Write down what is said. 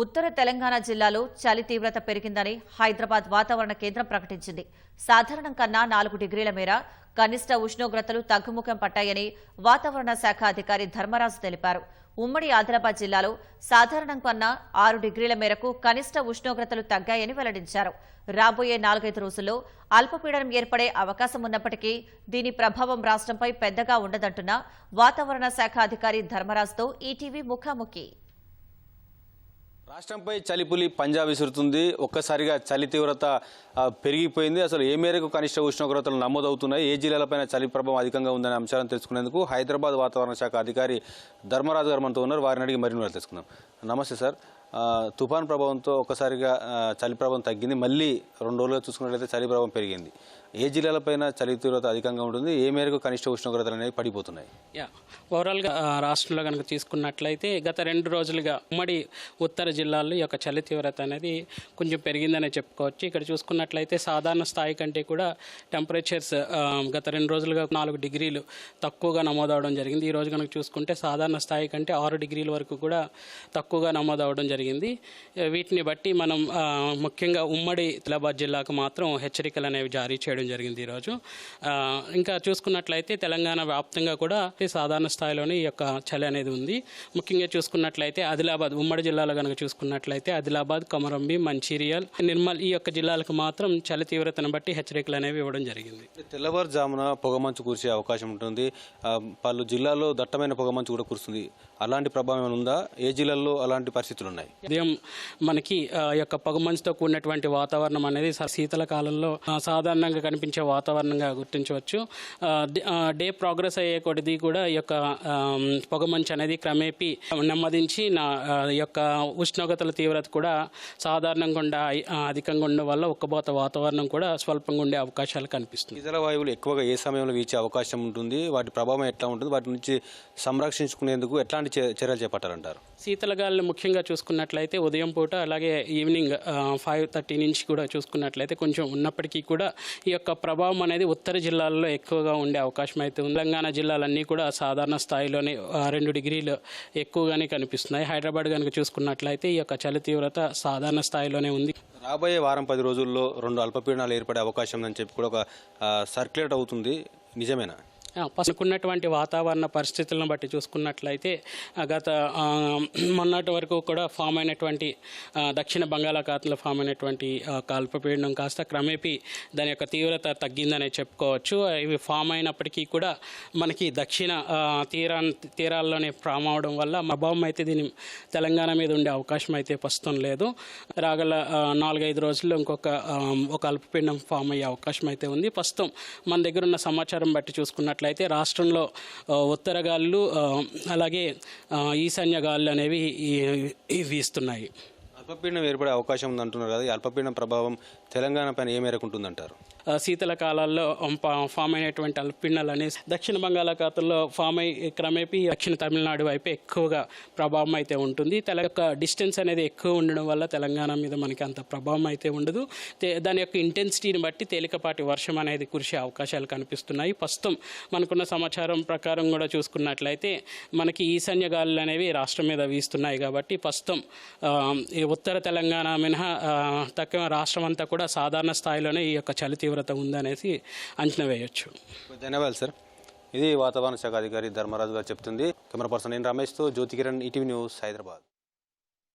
ఉత్తర తెలంగాణ జిల్లాలో చలి తీవ్రత పెరిగిందని హైదరాబాద్ వాతావరణ కేంద్రం ప్రకటించింది. సాధారణం కన్నా నాలుగు డిగ్రీల మేర కనిష్ట ఉష్ణోగ్రతలు తగ్గుముఖం పట్టాయని వాతావరణ శాఖ అధికారి ధర్మరాజు తెలిపారు. ఉమ్మడి ఆదిలాబాద్ జిల్లాలో సాధారణం కన్నా ఆరు డిగ్రీల మేరకు కనిష్ట ఉష్ణోగ్రతలు తగ్గాయని వెల్లడించారు. రాబోయే నాలుగైదు రోజుల్లో అల్పపీడనం ఏర్పడే అవకాశం ఉన్నప్పటికీ దీని ప్రభావం రాష్ట్రంపై పెద్దగా ఉండదంటున్న వాతావరణ శాఖ అధికారి ధర్మరాజుతో ఈటీవీ ముఖాముఖి. రాష్ట్రంపై చలిపులి పంజా విసురుతుంది. ఒక్కసారిగా చలి తీవ్రత పెరిగిపోయింది. అసలు ఏ మేరకు కనిష్ట ఉష్ణోగ్రతలు నమోదవుతున్నాయి? ఏ జిల్లాలపైన చలి ప్రభావం అధికంగా ఉందనే అంశాలను తెలుసుకునేందుకు హైదరాబాద్ వాతావరణ శాఖ అధికారి ధర్మరాజు గారు మనతో ఉన్నారు. వారిని అడిగి మరిన్ని తెలుసుకుందాం. నమస్తే సార్. తుఫాన్ ప్రభావంతో ఒక్కసారిగా చలి ప్రభావం తగ్గింది. మళ్ళీ రెండు రోజులుగా చూసుకున్నట్లయితే చలి ప్రభావం పెరిగింది. ఏ జిల్లాలపైన చలి తీవ్రత అధికంగా ఉంటుంది? ఏ మేరకు కనిష్ట ఉష్ణోగ్రతలు అనేవి పడిపోతున్నాయి? యా. ఓవరాల్గా రాష్ట్రంలో కనుక తీసుకున్నట్లయితే గత రెండు రోజులుగా ఉమ్మడి ఉత్తర జిల్లాల్లో ఈ యొక్క చలి తీవ్రత అనేది కొంచెం పెరిగిందనే చెప్పుకోవచ్చు. ఇక్కడ చూసుకున్నట్లయితే సాధారణ స్థాయి కంటే కూడా టెంపరేచర్స్ గత రెండు రోజులుగా నాలుగు డిగ్రీలు తక్కువగా నమోదవడం జరిగింది. ఈ రోజు కనుక చూసుకుంటే సాధారణ స్థాయి కంటే ఆరు డిగ్రీల వరకు కూడా తక్కువగా నమోదవడం జరిగింది. వీటిని బట్టి మనం ముఖ్యంగా ఉమ్మడి తిలాబాద్ జిల్లాకు మాత్రం హెచ్చరికలు అనేవి జారీ చేయడం జరిగింది ఈరోజు. ఇంకా చూసుకున్నట్లయితే తెలంగాణ వ్యాప్తంగా కూడా సాధారణ స్థాయిలోనే ఈ యొక్క చలి అనేది ఉంది. ముఖ్యంగా చూసుకున్నట్లయితే ఆదిలాబాద్ ఉమ్మడి జిల్లాలో కనుక చూసుకున్నట్లయితే ఆదిలాబాద్ కొమరంభీం మంచిర్యాల్ నిర్మల్ ఈ యొక్క జిల్లాలకు మాత్రం చలి తీవ్రతను బట్టి హెచ్చరికలు అనేవి ఇవ్వడం జరిగింది. తెల్లవారుజామున పొగమంచు కురిసే అవకాశం ఉంటుంది. పలు జిల్లాల్లో దట్టమైన పొగమంచు కూడా కురుస్తుంది. అలాంటి ప్రభావం ఉందా? ఏ జిల్లాల్లో అలాంటి పరిస్థితులు ఉన్నాయి? ఉదయం మనకి ఆ యొక్క పొగమంచుతో కూడినటువంటి వాతావరణం అనేది శీతల కాలంలో సాధారణంగా కనిపించే వాతావరణంగా గుర్తించవచ్చు. డే- ప్రోగ్రెస్ అయ్యే కొద్ది కూడా ఈ యొక్క పొగమంచు అనేది క్రమేపీ నెమ్మదించి నా యొక్క ఉష్ణోగ్రతల తీవ్రత కూడా సాధారణంగా అధికంగా ఉండడం వల్ల ఉక్కబోత వాతావరణం కూడా స్వల్పంగా ఉండే అవకాశాలు కనిపిస్తుంది శీతల వాయువులు ఎక్కువగా ఏ సమయంలో వీచే అవకాశం ఉంటుంది? వాటి ప్రభావం ఎట్లా ఉంటుంది? వాటి నుంచి సంరక్షించుకునేందుకు ఎట్లాంటి చర్యలు చేపట్టాలంటారు? శీతల గాలులు ముఖ్యంగా చూసుకున్నట్లయితే ఉదయం పూట అలాగే ఈవినింగ్ ఫైవ్ థర్టీ నుంచి కూడా చూసుకున్నట్లయితే కొంచెం ఉన్నప్పటికీ కూడా ఈ యొక్క ప్రభావం అనేది ఉత్తర జిల్లాల్లో ఎక్కువగా ఉండే అవకాశం అయితే ఉంది. తెలంగాణ జిల్లాలన్నీ కూడా సాధారణ స్థాయిలోనే రెండు డిగ్రీలు ఎక్కువగానే కనిపిస్తున్నాయి. హైదరాబాద్ కనుక చూసుకున్నట్లయితే ఈ యొక్క చలి తీవ్రత సాధారణ స్థాయిలోనే ఉంది. రాబోయే వారం పది రోజుల్లో రెండు అల్పపీడనాలు ఏర్పడే అవకాశం ఉందని చెప్పి కూడా ఒక సర్క్యులేట్ అవుతుంది. నిజమేనా? పసుకున్నటువంటి వాతావరణ పరిస్థితులను బట్టి చూసుకున్నట్లయితే గత మొన్నటి వరకు కూడా ఫామ్ అయినటువంటి దక్షిణ బంగాళాఖాతంలో ఫామ్ అయినటువంటి కాల్పపీడనం కాస్త క్రమేపీ దాని యొక్క తీవ్రత తగ్గిందనే చెప్పుకోవచ్చు. ఇవి ఫామ్ అయినప్పటికీ కూడా మనకి దక్షిణ తీరా తీరాల్లోనే ఫామ్ అవడం వల్ల ప్రభావం అయితే దీని తెలంగాణ మీద ఉండే అవకాశం అయితే ప్రస్తుతం లేదు. రాగల నాలుగైదు రోజుల్లో ఇంకొక ఒక అల్పపీడనం ఫామ్ అయ్యే అవకాశం అయితే ఉంది. ప్రస్తుతం మన దగ్గర ఉన్న సమాచారం బట్టి చూసుకున్నట్లయితే రాష్ట్రంలో ఉత్తర గాలులు అలాగే ఈశాన్య గాలులు అనేవి వీస్తున్నాయి. అల్పపీడనం ఏర్పడే అవకాశం ఉంది అంటున్నారు కదా ఈ అల్పపీడనం ప్రభావం తెలంగాణ పైన ఏ మేరకు ఉంటుందంటారు? శీతల కాలాల్లో ఫామ్ అయినటువంటి అల్పపీడనాలు అనేసి దక్షిణ బంగాళాఖాతంలో ఫామ్ అయి క్రమేపీ దక్షిణ తమిళనాడు వైపు ఎక్కువగా ప్రభావం అయితే ఉంటుంది. తెల యొక్క డిస్టెన్స్ అనేది ఎక్కువ ఉండడం వల్ల తెలంగాణ మీద మనకి అంత ప్రభావం అయితే ఉండదు. దాని యొక్క ఇంటెన్సిటీని బట్టి తేలికపాటి వర్షం అనేది కురిసే అవకాశాలు కనిపిస్తున్నాయి. ప్రస్తుతం మనకున్న సమాచారం ప్రకారం కూడా చూసుకున్నట్లయితే మనకి ఈశాన్య గాలులు అనేవి రాష్ట్రం మీద వీస్తున్నాయి కాబట్టి ప్రస్తుతం ఈ ఉత్తర తెలంగాణ మినహా తక్కువ రాష్ట్రం అంతా కూడా సాధారణ స్థాయిలోనే ఈ యొక్క చలి తీవ్రత ఉందనేసి అంచనా వేయొచ్చు. ధన్యవాదాలు సార్. ఇది వాతావరణ శాఖ అధికారి ధర్మరాజు గారు చెప్తుంది. కెమెరా పర్సన్ నేను రమేష్తో జ్యోతి కిరణ్ ఈటీవీ న్యూస్ హైదరాబాద్.